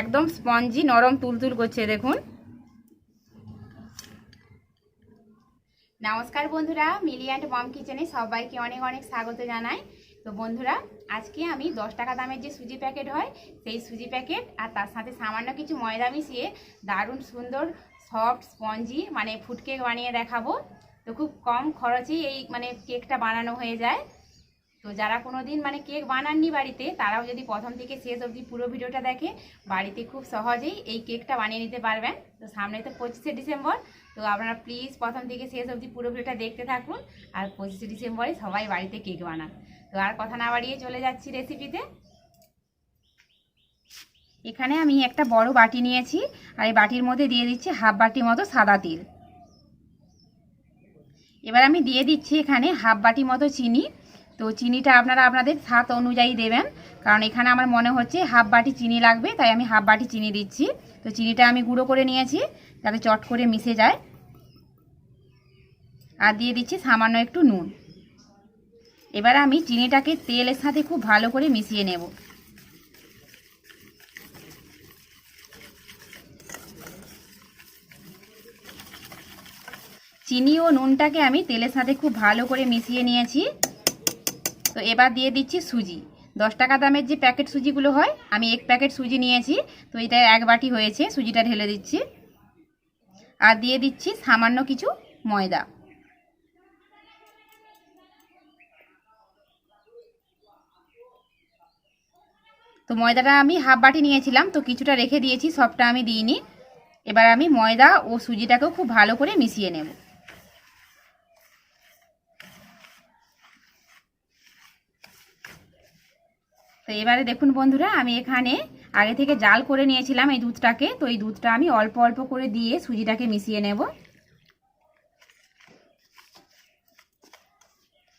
একদম স্পঞ্জি, নরম তুলতুল করছে, দেখুন। নমস্কার বন্ধুরা, মিলি অ্যান্ড মম কিচেনে সবাইকে অনেক অনেক স্বাগত জানাই। তো বন্ধুরা, আজকে আমি দশ টাকা দামের যে সুজি প্যাকেট হয়, সেই সুজি প্যাকেট আর তার সাথে সামান্য কিছু ময়দা মিশিয়ে দারুণ সুন্দর সফট স্পঞ্জি মানে ফুড কেক বানিয়ে দেখাবো। তো খুব কম খরচেই এই মানে কেকটা বানানো হয়ে যায়। তো যারা কোনো দিন মানে কেক বানাননি বাড়িতে, তারাও যদি প্রথম থেকে শেষ অবধি পুরো ভিডিওটা দেখে, বাড়িতে খুব সহজেই এই কেকটা বানিয়ে নিতে পারবেন। তো সামনে তো পঁচিশে ডিসেম্বর, তো আপনারা প্লিজ প্রথম থেকে শেষ অবধি পুরো ভিডিওটা দেখতে থাকুন আর পঁচিশে ডিসেম্বরে সবাই বাড়িতে কেক বানান। তো আর কথা না বাড়িয়ে চলে যাচ্ছি রেসিপিতে এখানে আমি একটা বড় বাটি নিয়েছি, আর এই বাটির মধ্যে দিয়ে দিচ্ছি হাফ বাটি মতো সাদা তিল। এবার আমি দিয়ে দিচ্ছি এখানে হাফ বাটি মতো চিনি। তো চিনিটা আপনারা আপনাদের স্বাদ অনুযায়ী দেবেন। কারণ এখানে আমার মনে হচ্ছে হাফ বাটি চিনি লাগবে, তাই আমি হাফ বাটি চিনি দিচ্ছি। তো চিনিটা আমি গুঁড়ো করে নিয়েছি, যাতে চট করে মিশে যায়। আর দিয়ে দিচ্ছি সামান্য একটু নুন। এবার আমি চিনিটাকে তেলের সাথে খুব ভালো করে মিশিয়ে নেব। চিনি ও নুনটাকে আমি তেলের সাথে খুব ভালো করে মিশিয়ে নিয়েছি। তো এবার দিয়ে দিচ্ছি সুজি। দশ টাকা দামের যে প্যাকেট সুজিগুলো হয়, আমি এক প্যাকেট সুজি নিয়েছি, তো এটা এক বাটি হয়েছে, সুজিটা ঢেলে দিচ্ছি। আর দিয়ে দিচ্ছি সামান্য কিছু ময়দা। তো ময়দাটা আমি হাফ বাটি নিয়েছিলাম, তো কিছুটা রেখে দিয়েছি, সবটা আমি দিইনি। এবার আমি ময়দা ও সুজিটাকেও খুব ভালো করে মিশিয়ে নেব। তো এবারে দেখুন বন্ধুরা, আমি এখানে আগে থেকে জাল করে নিয়েছিলাম এই দুধটাকে। তো এই দুধটা আমি অল্প অল্প করে দিয়ে সুজিটাকে মিশিয়ে নেব।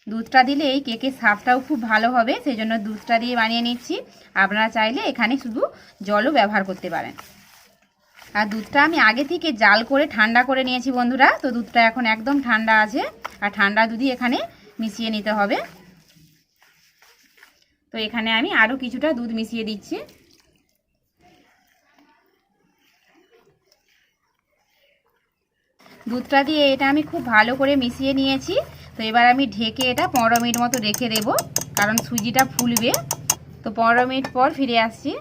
দুধটা দিলে এই কেকের স্বাদটাও খুব ভালো হবে সেই জন্য দুধটা দিয়ে বানিয়ে নিচ্ছি। আপনারা চাইলে এখানে শুধু জলও ব্যবহার করতে পারেন। আর দুধটা আমি আগে থেকে জাল করে ঠান্ডা করে নিয়েছি বন্ধুরা, তো দুধটা এখন একদম ঠান্ডা আছে। আর ঠান্ডা দুধই এখানে মিশিয়ে নিতে হবে। তো এখানে আমি আরও কিছুটা দুধ মিশিয়ে দিচ্ছি। দুধটা দিয়ে এটা আমি খুব ভালো করে মিশিয়ে নিয়েছি। তো এবার আমি ঢেকে এটা পনেরো মিনিট মতো রেখে দেবো, কারণ সুজিটা ফুলবে। তো পনেরো মিনিট পর ফিরে আসছি।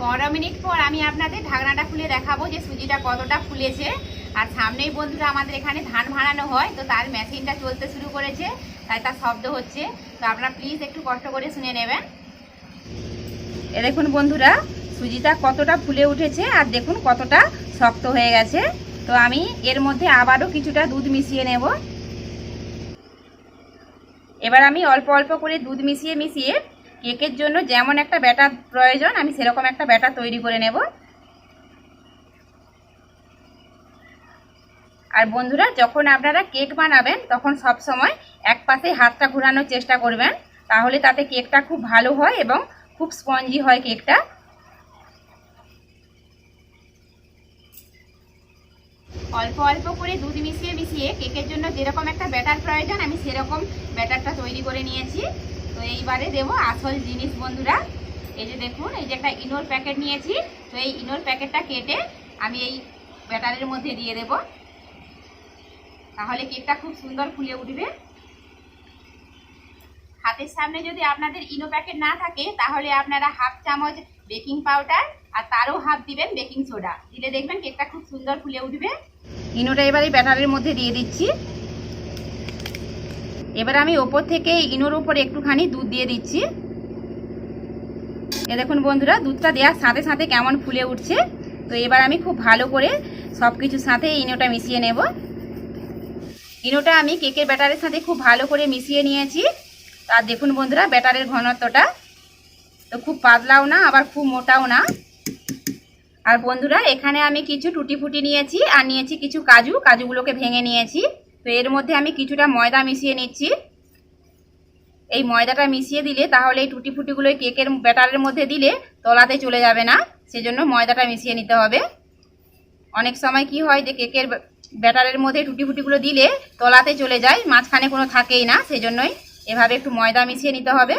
পনেরো মিনিট পর আমি আপনাদের ঢাকনাটা খুলে দেখাবো যে সুজিটা কতটা ফুলেছে। আর সামনেই বন্ধুরা আমাদের এখানে ধান ভাড়ানো হয়, তো তার মেশিনটা চলতে শুরু করেছে, তাই তার শব্দ হচ্ছে। তো আপনারা প্লিজ একটু কষ্ট করে শুনে নেবেন। এ দেখুন বন্ধুরা, সুজিটা কতটা ফুলে উঠেছে আর দেখুন কতটা শক্ত হয়ে গেছে। তো আমি এর মধ্যে আবারও কিছুটা দুধ মিশিয়ে নেব। এবার আমি অল্প অল্প করে দুধ মিশিয়ে মিশিয়ে কেকের জন্য যেমন একটা ব্যাটার প্রয়োজন, আমি সেরকম একটা ব্যাটার তৈরি করে নেব। আর বন্ধুরা, যখন আপনারা কেক বানাবেন, তখন সব সময় এক পাশে হাতটা ঘোরানোর চেষ্টা করবেন, তাহলে তাতে কেকটা খুব ভালো হয় এবং খুব স্পঞ্জি হয় কেকটা। অল্প অল্প করে দুধ মিশিয়ে মিশিয়ে কেকের জন্য যেরকম একটা ব্যাটার প্রয়োজন, আমি সেরকম ব্যাটারটা তৈরি করে নিয়েছি। তো এইবারে দেবো আসল জিনিস, বন্ধুরা। এই যে দেখুন, এই যে একটা ইনোর প্যাকেট নিয়েছি। তো এই ইনোর প্যাকেটটা কেটে আমি এই ব্যাটারের মধ্যে দিয়ে দেব। তাহলে কেকটা খুব সুন্দর ফুলে উঠবে। হাতের সামনে যদি আপনাদের ইনো প্যাকেট না থাকে, তাহলে আপনারা হাফ চামচ বেকিং পাউডার আর তারও হাফ দিবেন বেকিং সোডা। দিলে দেখবেন কেকটা খুব সুন্দর ফুলে উঠবে। ইনোটা এবার এই ব্যাটারের মধ্যে দিয়ে দিচ্ছি। এবার আমি ওপর থেকে ইনোর উপরে একটুখানি দুধ দিয়ে দিচ্ছি। এ দেখুন বন্ধুরা, দুধটা দেওয়ার সাথে সাথে কেমন ফুলে উঠছে। তো এবার আমি খুব ভালো করে সব কিছুর সাথে ইনোটা মিশিয়ে নেব। ইনোটা আমি কেকের ব্যাটারের সাথে খুব ভালো করে মিশিয়ে নিয়েছি। আর দেখুন বন্ধুরা, ব্যাটারের ঘনত্বটা। তো খুব পাতলাও না, আবার খুব মোটাও না। আর বন্ধুরা, এখানে আমি কিছু টুটি ফুটি নিয়েছি, আর নিয়েছি কিছু কাজু। কাজুগুলোকে ভেঙে নিয়েছি। তো এর মধ্যে আমি কিছুটা ময়দা মিশিয়ে নিচ্ছি। এই ময়দাটা মিশিয়ে দিলে তাহলে এই টুটি ফুটিগুলো কেকের ব্যাটারের মধ্যে দিলে তলাতে চলে যাবে না, সেজন্য ময়দাটা মিশিয়ে নিতে হবে। অনেক সময় কি হয় যে কেকের ব্যাটারের মধ্যে টুটি ফুটিগুলো দিলে তলাতে চলে যায়, মাঝখানে কোনো থাকেই না, সেজন্যই এভাবে একটু ময়দা মিশিয়ে নিতে হবে।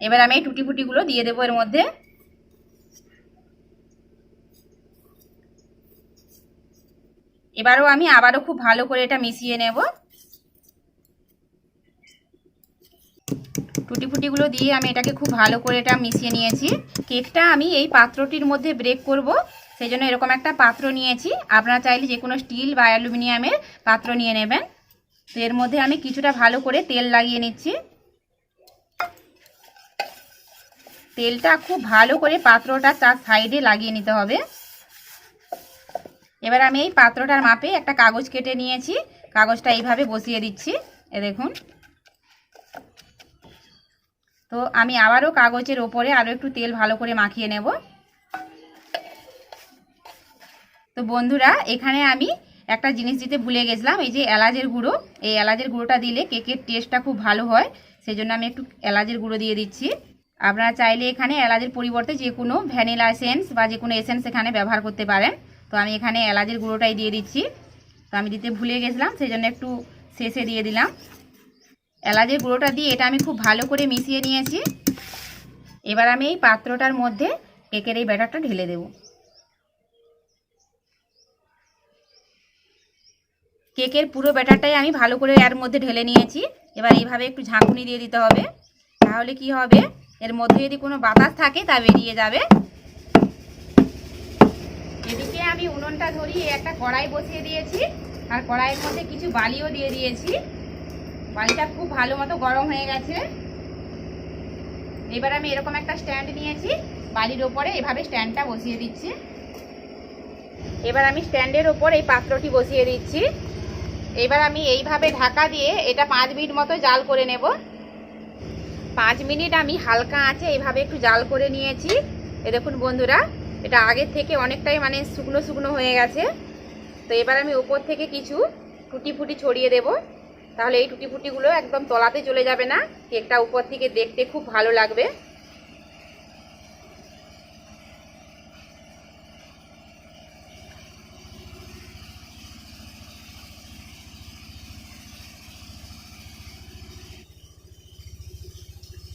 এবার আমি এই টুটি ফুটিগুলো দিয়ে দেবো এর মধ্যে। এবারও আমি আবারও খুব ভালো করে এটা মিশিয়ে নেব। টুটি ফুটিগুলো দিয়ে আমি এটাকে খুব ভালো করে এটা মিশিয়ে নিয়েছি। কেকটা আমি এই পাত্রটির মধ্যে ব্রেক করব। সেই জন্য এরকম একটা পাত্র নিয়েছি। আপনারা চাইলে যে কোনো স্টিল বা অ্যালুমিনিয়ামের পাত্র নিয়ে নেবেন। তো এর মধ্যে আমি কিছুটা ভালো করে তেল লাগিয়ে নিচ্ছি। তেলটা খুব ভালো করে পাত্রটা চার সাইডে লাগিয়ে নিতে হবে। এবার আমি এই পাত্রটার মাপে একটা কাগজ কেটে নিয়েছি। কাগজটা এইভাবে বসিয়ে দিচ্ছি। এ দেখুন। তো আমি আবারও কাগজের ওপরে আরও একটু তেল ভালো করে মাখিয়ে নেব। তো বন্ধুরা, এখানে আমি একটা জিনিস দিতে ভুলে গেছিলাম, এই যে এলাচের গুঁড়ো। এই এলাচের গুঁড়োটা দিলে কেকের টেস্টটা খুব ভালো হয়। সেই জন্য আমি একটু এলাচের গুঁড়ো দিয়ে দিচ্ছি। আপনারা চাইলে এখানে এলাচের পরিবর্তে যে কোনো ভ্যানিলা এসেন্স বা যে কোনো এসেন্স এখানে ব্যবহার করতে পারেন। তো আমি এখানে এলাচের গুঁড়োটাই দিয়ে দিচ্ছি। তো আমি দিতে ভুলে গেছিলাম সেই জন্য একটু শেষে দিয়ে দিলাম। এলাচের গুঁড়োটা দিয়ে এটা আমি খুব ভালো করে মিশিয়ে নিয়েছি। এবার আমি এই পাত্রটার মধ্যে কেকের এই ব্যাটারটা ঢেলে দেব। কেকের পুরো ব্যাটারটাই আমি ভালো করে এর মধ্যে ঢেলে নিয়েছি। এবার এইভাবে একটু ঝাঁকুনি দিয়ে দিতে হবে। তাহলে কি হবে? এর মধ্যে যদি কোনো বাতাস থাকে, তা বেরিয়ে যাবে। এদিকে আমি উনুনটা ধরি একটা কড়াই বসিয়ে দিয়েছি, আর কড়াইয়ের মধ্যে কিছু বালিও দিয়ে দিয়েছি। বালিটা খুব ভালো মতো গরম হয়ে গেছে। এবার আমি এরকম একটা স্ট্যান্ড নিয়েছি, বালির ওপরে এভাবে স্ট্যান্ডটা বসিয়ে দিচ্ছি। এবার আমি স্ট্যান্ডের ওপর এই পাত্রটি বসিয়ে দিচ্ছি। এবার আমি এইভাবে ঢাকা দিয়ে এটা পাঁচ মিনিট মতো জাল করে নেব। পাঁচ মিনিট আমি হালকা আছে এইভাবে একটু জাল করে নিয়েছি। এ দেখুন বন্ধুরা এটা আগে থেকে অনেকটাই মানে শুকনো শুকনো হয়ে গেছে। তো এবার আমি উপর থেকে কিছু টুটি ফুটি ছড়িয়ে দেব। তাহলে এই টুটি ফুটিগুলো একদম তলাতে চলে যাবে না। কেকটা উপর থেকে দেখতে খুব ভালো লাগবে।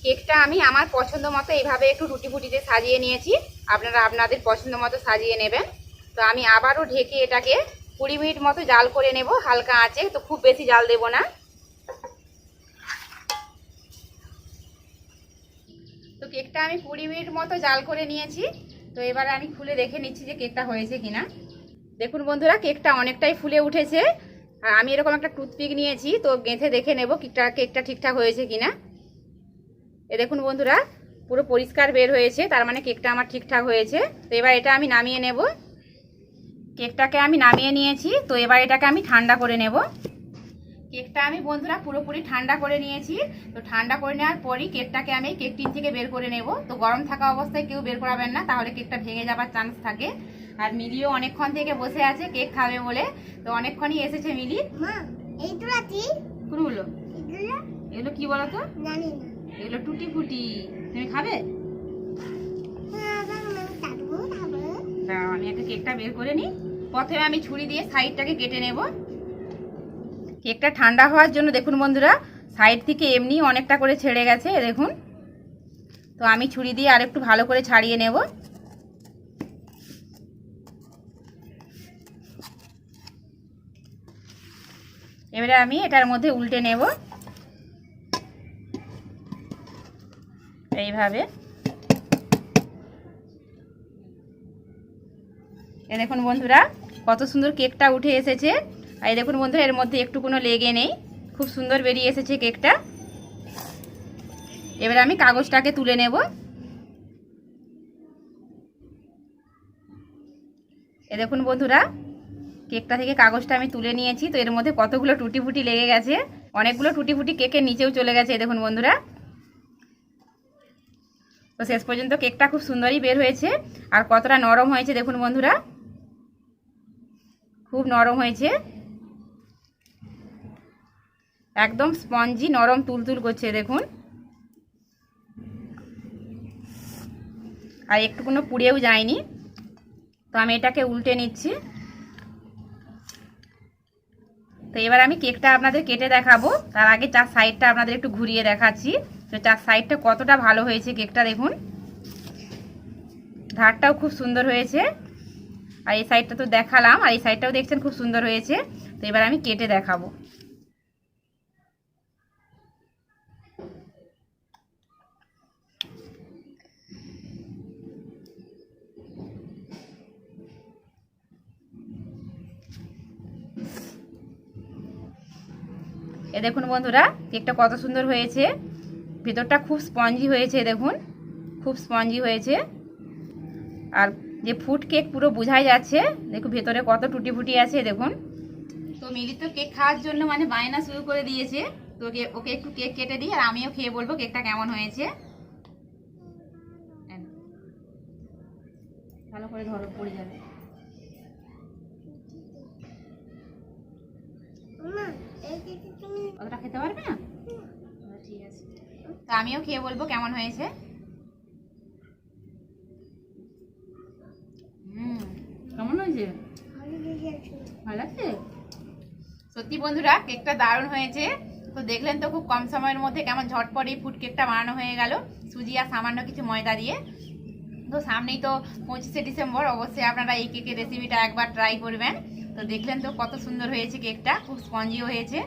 কেকটা আমি আমার পছন্দ মতো এইভাবে একটু রুটি ফুটিতে সাজিয়ে নিয়েছি। আপনারা আপনাদের পছন্দ মতো সাজিয়ে নেবেন। তো আমি আবারও ঢেকে এটাকে কুড়ি মিনিট মতো জাল করে নেব, হালকা আঁচে। তো খুব বেশি জাল দেব না। তো কেকটা আমি কুড়ি মিনিট মতো জাল করে নিয়েছি। তো এবারে আমি খুলে দেখে নিচ্ছি যে কেকটা হয়েছে কিনা। দেখুন বন্ধুরা, কেকটা অনেকটাই ফুলে উঠেছে। আর আমি এরকম একটা টুথপিক নিয়েছি, তো গেঁথে দেখে নেব কেকটা কেকটা ঠিকঠাক হয়েছে কিনা। এ দেখুন বন্ধুরা পুরো পরিষ্কার বের হয়েছে তার মানে কেকটা আমার ঠিকঠাক হয়েছে। তো এবার এটা আমি নামিয়ে নেব। কেকটাকে আমি নামিয়ে নিয়েছি তো এবার এটাকে আমি ঠান্ডা করে নেব। কেকটা আমি বন্ধুরা পুরোপুরি ঠান্ডা করে নিয়েছি তো ঠান্ডা করে নেওয়ার পরই কেকটাকে আমি কেক টিন থেকে বের করে নেব। তো গরম থাকা অবস্থায় কেউ বের করাবেন না তাহলে কেকটা ভেঙে যাবার চান্স থাকে। আর মিলিও অনেকক্ষণ থেকে বসে আছে কেক খাবে বলে। তো অনেকক্ষণই এসেছে মিলি। মা এই তোরাটি কোনগুলো? এগুলো এগুলো কি বলো তো জানি না। এগুলো টুটি ফুটি। তুমি খাবে? আমি একটা কেকটা বের করে নিই। প্রথমে আমি ছুরি দিয়ে সাইডটাকে কেটে নেব। কেকটা ঠান্ডা হওয়ার জন্য দেখুন বন্ধুরা, সাইড থেকে এমনি অনেকটা করে ছেড়ে গেছে দেখুন। তো আমি ছুরি দিয়ে আরেকটু ভালো করে ছাড়িয়ে নেব। এবারে আমি এটার মধ্যে উল্টে নেব। এইভাবে। এ দেখুন বন্ধুরা, কত সুন্দর কেকটা উঠে এসেছে। আর দেখুন বন্ধুরা, এর মধ্যে একটু কোনো লেগে নেই। খুব সুন্দর বেরিয়ে এসেছে কেকটা। এবার আমি কাগজটাকে তুলে নেব। এ দেখুন বন্ধুরা, কেকটা থেকে কাগজটা আমি তুলে নিয়েছি। তো এর মধ্যে কতগুলো টুটি ফুটি লেগে গেছে। অনেকগুলো টুটি ফুটি কেকের নিচেও চলে গেছে এই দেখুন বন্ধুরা। তো শেষ পর্যন্ত কেকটা খুব সুন্দরই বের হয়েছে আর কতটা নরম হয়েছে দেখুন বন্ধুরা। খুব নরম হয়েছে। একদম স্পঞ্জি নরম তুলতুল করছে দেখুন। আর একটু কোনো পুড়েও যায়নি। তো আমি এটাকে উল্টে নিচ্ছি। তো এবার আমি কেকটা আপনাদের কেটে দেখাবো। তার আগে চার সাইডটা আপনাদের একটু ঘুরিয়ে দেখাচ্ছি। তো চার সাইডটা কতটা ভালো হয়েছে কেকটা দেখুন। ধারটাও খুব সুন্দর হয়েছে। আর এই সাইডটা তো দেখালাম, আর এই সাইডটাও দেখছেন খুব সুন্দর হয়েছে। তো এবার আমি কেটে দেখাবো। এ দেখুন বন্ধুরা, কেকটা কত সুন্দর হয়েছে। ভেতরটা খুব স্পঞ্জি হয়েছে দেখুন। খুব স্পঞ্জি হয়েছে। আর যে ফুড কেক পুরো বোঝাই যাচ্ছে দেখুন ভেতরে কত টুটি ফুটি আছে দেখুন। তো মিলি তো কেক খাওয়ার জন্য মানে বায়না শুরু করে দিয়েছে। তো ওকে একটু কেক কেটে দিই আর আমিও খেয়ে বলব কেকটা কেমন হয়েছে। ভালো করে ধরো পড়ে যাবে। অতটা খেতে পারবে না? ঠিক আছে। তো আমিও খেয়ে বলব কেমন হয়েছে? হুম। কেমন হয়েছে? ভালো লেগেছে। ভালো লাগছে সত্যি বন্ধুরা কেকটা দারুণ হয়েছে। তো দেখলেন তো খুব কম সময়ের মধ্যে কেমন ঝটপট এই ফুড কেকটা বানানো হয়ে গেল। সুজি আর সামান্য কিছু ময়দা দিয়ে। তো সামনেই তো পঁচিশে ডিসেম্বর অবশ্যই আপনারা এই কেকের রেসিপিটা একবার ট্রাই করবেন। তো দেখলেন তো কত সুন্দর হয়েছে কেকটা খুব স্পঞ্জিও হয়েছে।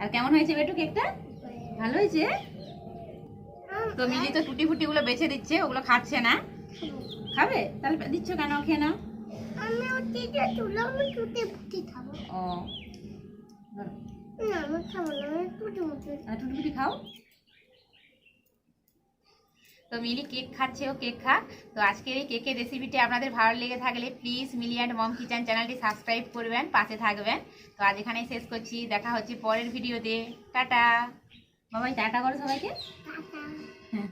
আর কেমন হয়েছে বেটু কেকটা ভালো হয়েছে? তো মিলি তো টুটি ফুটিগুলো বেছে দিচ্ছে ওগুলো খাচ্ছে না। খাবে? তাহলে দিচ্ছ কেন? খেয়ে নাও। আমি ওটিতে তুলো আমি টুটে ফুটে খাব। ও। না আমি খাব না আমি টুটে মুটে আর টুটি ফুটি খাও। তো মিলি কেক খাচ্ছে ও কেক খা তো আজকের এই কেকের রেসিপিটি আপনাদের ভালো লেগে থাকলে please Mili and mom kitchen চ্যানেলটি সাবস্ক্রাইব করবেন পাশে থাকবেন। তো আজ এখানেই শেষ করছি। দেখা হচ্ছে পরের ভিডিওতে টাটা। বাবাই টাটা করো সবাইকে। টাটা।